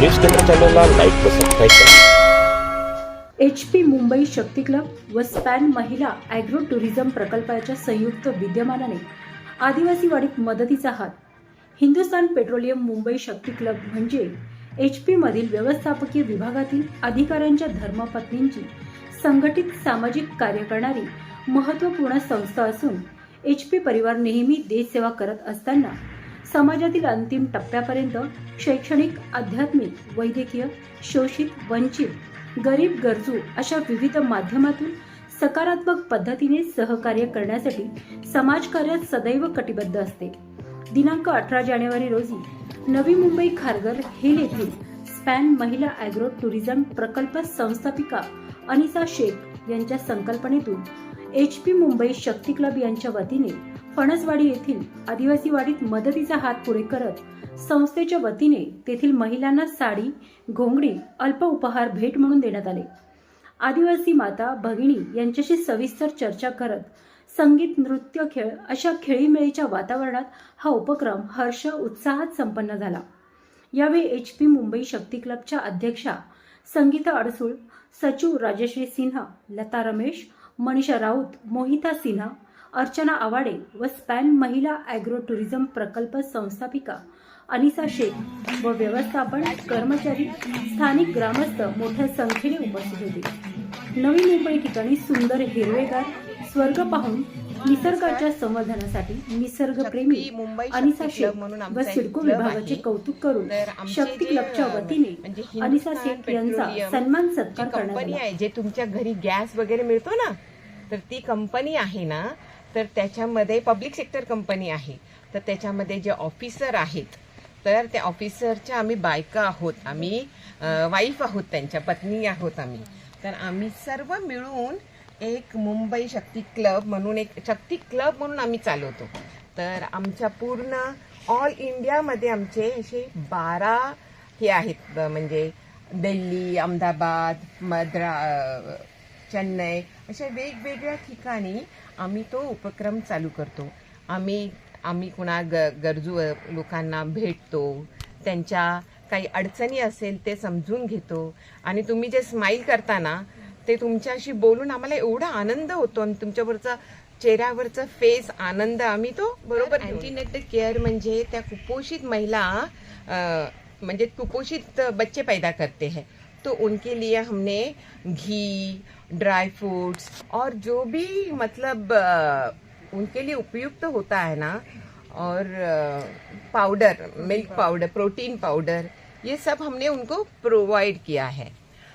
News केंद्र चॅनलला like व सबस्क्राईब करा. H P Mumbai Shakti club व स्पॅन महिला ॲग्रो टुरिझम प्रकल्पाच्या संयुक्त विद्यमानाने आदिवासी वाडीत मदतीचा हात. हिंदुस्थान पेट्रोलियम मुंबई शक्ती क्लब म्हणजे एच पी मधील व्यवस्थापकीय विभागातील अधिकाऱ्यांच्या धर्मपत्नींची संघटित सामाजिक कार्य करणारी महत्त्वपूर्ण संस्था असून एच पी परिवार नेहमी देशसेवा करत असताना समाजातील अंतिम टप्प्यापर्यंत शैक्षणिक आध्यात्मिक वैद्यकीय शोषित वंचित गरीब गरजू अशा विविध माध्यमातून सकारात्मक पद्धतीने सहकार्य करण्यासाठी समाजकार्यात सदैव कटिबद्ध असते. दिनांक अठरा जानेवारी रोजी नवी मुंबई खारघर हिल येथील स्पॅन महिला ॲग्रो टुरिझम प्रकल्प संस्थापिका अनिसा शेख यांच्या संकल्पनेतून H P Mumbai Shakti club यांच्या वतीने फणसवाडी येथील आदिवासी वाडीत मदतीचा हात पुढे करत संस्थेच्या वतीने तेथील महिलांना साडी घोंगडी अल्प उपहार भेट म्हणून देण्यात आले. आदिवासी माता भगिनी यांच्याशी सविस्तर चर्चा करत संगीत नृत्य खेळ अशा खेळीमेळीच्या वातावरणात हा उपक्रम हर्ष उत्साहात संपन्न झाला. यावेळी एच पी मुंबई शक्ती क्लबच्या अध्यक्षा संगीता अडसूळ सचिव राजश्री सिन्हा लता रमेश मनीषा राऊत मोहिता सिन्हा अर्चना आवाडे व स्पॅन महिला ॲग्रो टुरिझम प्रकल्प संस्थापिका अनिसा शेख व व्यवस्थापन कर्मचारी स्थानिक ग्रामस्थ मोठ्या संख्येने उपस्थित होते नवी मुंबई ठिकाणी सुंदर हिरवेगार स्वर्ग पाहून निसर्गाच्या संवर्धनासाठी निसर्गप्रेमी अनिसा शेख व सिडको विभागाचे. कौतुक करून शक्ती क्लबच्या वतीने म्हणजे अनिसा शेख यांचा सन्मान सत्कार करण्यात कंपनी आहे जे तुमच्या घरी गॅस वगैरे मिळतो ना तर ती कंपनी आहे ना तर त्याच्यामध्ये पब्लिक सेक्टर कंपनी आहे. तर त्याच्यामध्ये जे ऑफिसर आहेत तर त्या ऑफिसरच्या आम्ही बायका आहोत. आम्ही वाईफ आहोत त्यांच्या पत्नी आहोत आम्ही. तर आम्ही सर्व मिळून एक मुंबई शक्ती क्लब म्हणून एक शक्ती क्लब म्हणून आम्ही चालवतो. तर आमच्या पूर्ण ऑल इंडियामध्ये आमचे असे बारा हे आहेत. म्हणजे दिल्ली अहमदाबाद मद्रा चेन्नई अशा वेगवेगळ्या ठिकाणी आम्ही तो उपक्रम चालू करतो. आम्ही आम्ही कुणा ग गरजू लोकांना भेटतो त्यांच्या काही अडचणी असेल ते समजून घेतो. आणि तुम्ही जे स्माईल करताना ते तुमच्याशी बोलून आम्हाला एवढा आनंद होतो आणि तुमच्यावरचा चेहऱ्यावरचा फेस आनंद आम्ही तो बरोबर अँटीनेटल केअर म्हणजे त्या कुपोषित महिला म्हणजे कुपोषित बच्चे पैदा करते है. तो उनके लिए हमने घी ड्राई फ्रूट्स और जो भी मतलब उनके लिए उपयुक्त होता है ना और powder milk powder protein powder ये सब हमने उनको प्रोवाइड किया है।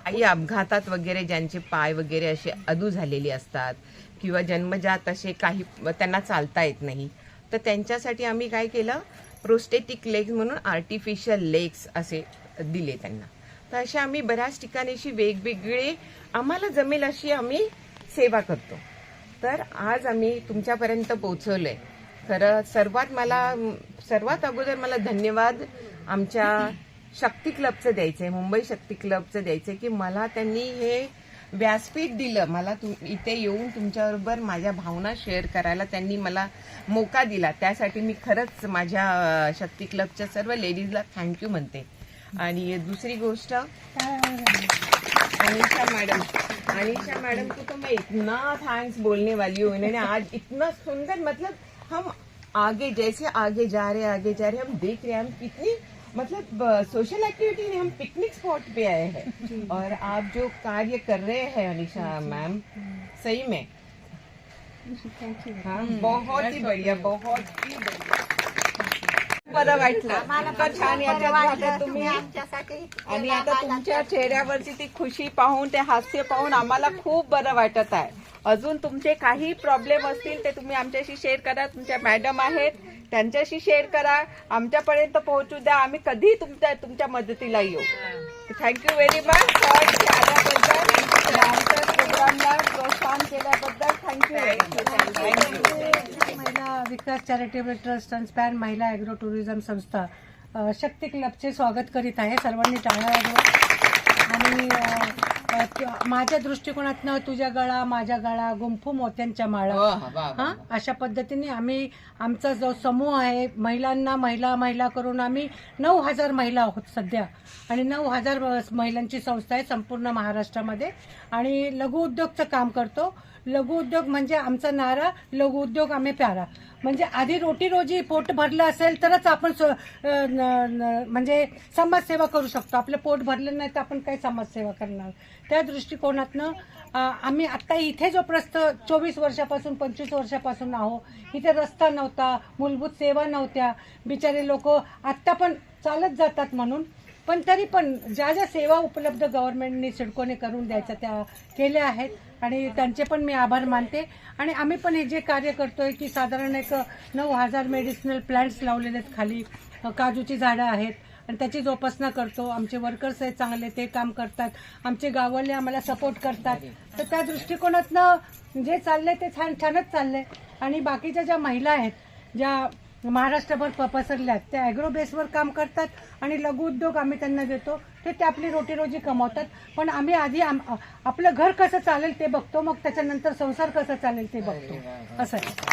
आई अपघातात वगैरे ज्यांचे पाय वगैरे असे अदू झालेले असतात किंवा जन्मजात असे काही त्यांना चालता येत नाही तर त्यांच्यासाठी आम्ही काय केलं प्रोस्टेटिक लेग्स म्हणून आर्टिफिशियल लेग्स असे दिले त्यांना. तर अशा आम्ही बऱ्याच ठिकाणीशी वेगवेगळे आम्हाला जमेल अशी आम्ही सेवा करतो. तर आज आम्ही तुमच्यापर्यंत पोहोचवलोय. खरं सर्वात मला सर्वात अगोदर मला धन्यवाद आमच्या शक्ती क्लबचं द्यायचंय मुंबई शक्ती क्लबचं द्यायचंय की मला त्यांनी हे व्यासपीठ दिलं. मला तुम इथे येऊन तुमच्याबरोबर माझ्या भावना शेअर करायला त्यांनी मला मोका दिला. त्यासाठी मी खरंच माझ्या शक्ती क्लबच्या सर्व लेडीजला थँक्यू म्हणते. आणि दुसरी गोष्ट. अनिशा मैडम. अनिशा मैडम को तो मैं इतना थैंक्स बोलने वाली हूँ. इन्होंने आज इतना सुंदर मतलब हम आगे जैसे आगे जा रहे आगे जा रहे हम देख रहे हैं हम कितनी मतलब सोशल एक्टिविटी में हम पिकनिक स्पॉट पे आए हैं। और आप जो कार्य कर रहे हैं अनिशा मैम सही में? हाँ बहुत ही बढ़िया बहुत ही बढ़िया। बरं वाटलं. इतकं छान याच्यात वाटलं तुम्ही आणि आता तुमच्या चेहऱ्यावरची ती खुशी पाहून ते हास्य पाहून आम्हाला खूप बरं वाटत आहे. अजून तुमचे काही प्रॉब्लेम असतील ते तुम्ही आमच्याशी शेअर करा. तुमच्या मॅडम आहेत त्यांच्याशी शेअर करा. आमच्यापर्यंत पोहोचू द्या. आम्ही कधीही तुमच्या तुमच्या मदतीला येऊ. थँक्यू व्हेरी मच सर आल्याबद्दल आमच्या प्रोग्रामला प्रोत्साहन केल्याबद्दल thank you thank you Vikas charitable trust आणि स्पॅन महिला ॲग्रो टुरिझम संस्था शक्ती क्लबचे स्वागत करीत आहे सर्वांनी टाळ्या वाजवा. आणि माझ्या दृष्टिकोनातनं तुझ्या गळा माझ्या गळा गुंफू मोत्यांच्या माळा. हा? अशा पद्धतीने आम्ही आमचा जो समूह आहे महिलांना महिला महिला करून आम्ही नऊ हजार महिला आहोत सध्या. आणि नऊ हजार महिलांची संस्था आहे संपूर्ण महाराष्ट्रामध्ये. आणि लघु उद्योगचं काम करतो. लघुउद्योग म्हणजे आमचा नारा लघुउद्योग आम्ही प्यारा. म्हणजे आधी रोटी रोजी पोट भरलं असेल तरच आपण न- म्हणजे समाजसेवा करू शकतो. आपलं पोट भरलं नाही तर आपण काही समाजसेवा करणार? त्या दृष्टिकोनातनं आम्ही आत्ता इथे जो प्रस्त चोवीस वर्षापासून पंचवीस वर्षापासून आहो. इथे रस्ता नव्हता मूलभूत सेवा नव्हत्या. बिचारे लोक आत्ता पण चालत जातात म्हणून. पण तरी पण ज्या ज्या सेवा उपलब्ध गव्हर्नमेंटने सिडकोने करून द्यायच्या त्या केल्या आहेत. आणि त्यांचे पण मी आभार मानते. आणि आम्ही पण हे जे कार्य करतोय की साधारण एक नऊ हजार मेडिसिनल प्लांट्स लावलेले आहेत खाली. काजूची झाडं आहेत. आणि त्याची जोपासना करतो. आमचे वर्कर्स आहेत चांगले ते काम करतात. आमचे गाववाले आम्हाला सपोर्ट करतात. तर त्या दृष्टिकोनातनं जे चाललंय ते छान छानच चाललंय. आणि बाकीच्या ज्या महिला आहेत ज्या महाराष्ट्रभर प- पसरल्या आहेत त्या ॲग्रो बेसवर काम करतात आणि लघु उद्योग आम्ही त्यांना देतो. ते ते आपली रोटी रोजी कमवतात. पण आम्ही आधी आम- आपलं घर कसं चालेल ते बघतो. मग त्याच्यानंतर संसार कसा चालेल ते बघतो. असं आहे.